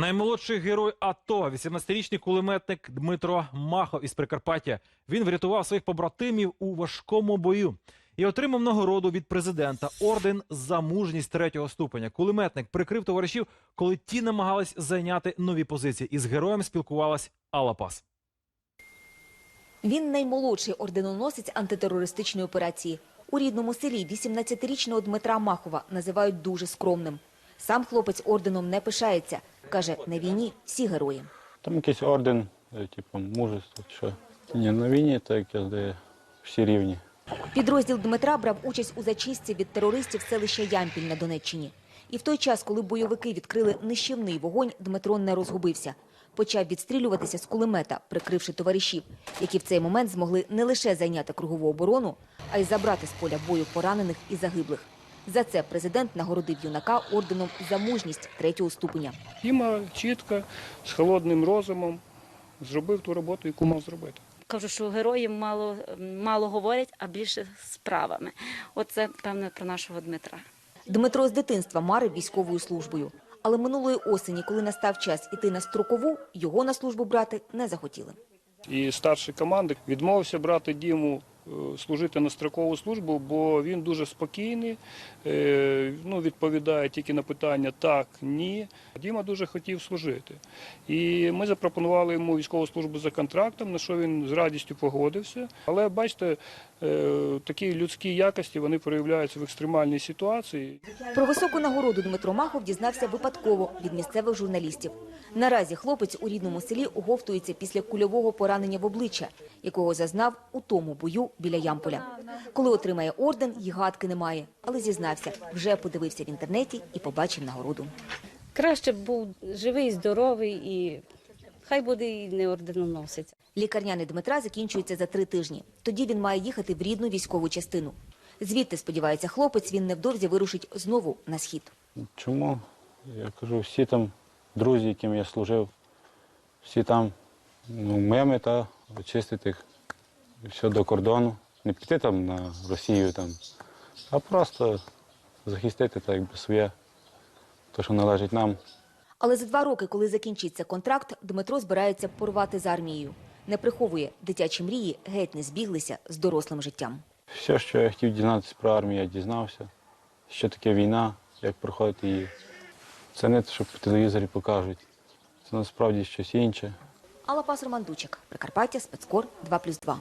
Наймолодший герой АТО, 18-річний кулеметник Дмитро Махов із Прикарпаття. Він врятував своїх побратимів у важкому бою і отримав нагороду від президента орден за мужність третього ступеня. Кулеметник прикрив товаришів, коли ті намагались зайняти нові позиції. Із героєм спілкувалась Алла Пас. Він наймолодший орденоносець антитерористичної операції. У рідному селі 18-річного Дмитра Махова називають дуже скромним. Сам хлопець орденом не пишається. Каже, на війні всі герої. Там якийсь орден, е, типу, мужество, що. Ні, на війні так я здаю, всі рівні. Підрозділ Дмитра брав участь у зачистці від терористів селища Ямпіль на Донеччині. І в той час, коли бойовики відкрили нищівний вогонь, Дмитро не розгубився. Почав відстрілюватися з кулемета, прикривши товаришів, які в цей момент змогли не лише зайняти кругову оборону, а й забрати з поля бою поранених і загиблих. За це президент нагородив юнака орденом за мужність третього ступеня. Діма чітко, з холодним розумом зробив ту роботу, яку мав зробити. Кажу, що герої мало, мало говорять, а більше справами. Оце, певно, про нашого Дмитра. Дмитро з дитинства марив військовою службою. Але минулої осені, коли настав час іти на строкову, його на службу брати не захотіли. І старший команди відмовився брати Діму служити на строкову службу, бо він дуже спокійний, е, ну, відповідає тільки на питання так, ні. Діма дуже хотів служити. І ми запропонували йому військову службу за контрактом, на що він з радістю погодився. Але бачите, е, такі людські якості вони проявляються в екстремальній ситуації. Про високу нагороду Дмитро Махов дізнався випадково від місцевих журналістів. Наразі хлопець у рідному селі оговтується після кульового поранення в обличчя, якого зазнав у тому бою біля Ямполя. Коли отримає орден, й гадки немає, але зізнався, вже подивився в інтернеті і побачив нагороду. Краще б був живий, здоровий і хай буде і не орденоносець. Лікарняний Дмитра закінчується за три тижні. Тоді він має їхати в рідну військову частину. Звідти, сподівається хлопець, він невдовзі вирушить знову на схід. Чому? Я кажу, всі там друзі, яким я служив, всі там, ну, моя мета очистити їх все до кордону. Не піти там на Росію, там, а просто захистити так, якби своє, те, що належить нам. Але за два роки, коли закінчиться контракт, Дмитро збирається порвати з армією. Не приховує, дитячі мрії геть не збіглися з дорослим життям. Все, що я хотів дізнатися про армію, я дізнався. Що таке війна, як проходить її. Це не те, що по телевізорі покажуть. Це насправді щось інше. Алла Пас Роман Дучик, Прикарпаття, спецкор 2+,2.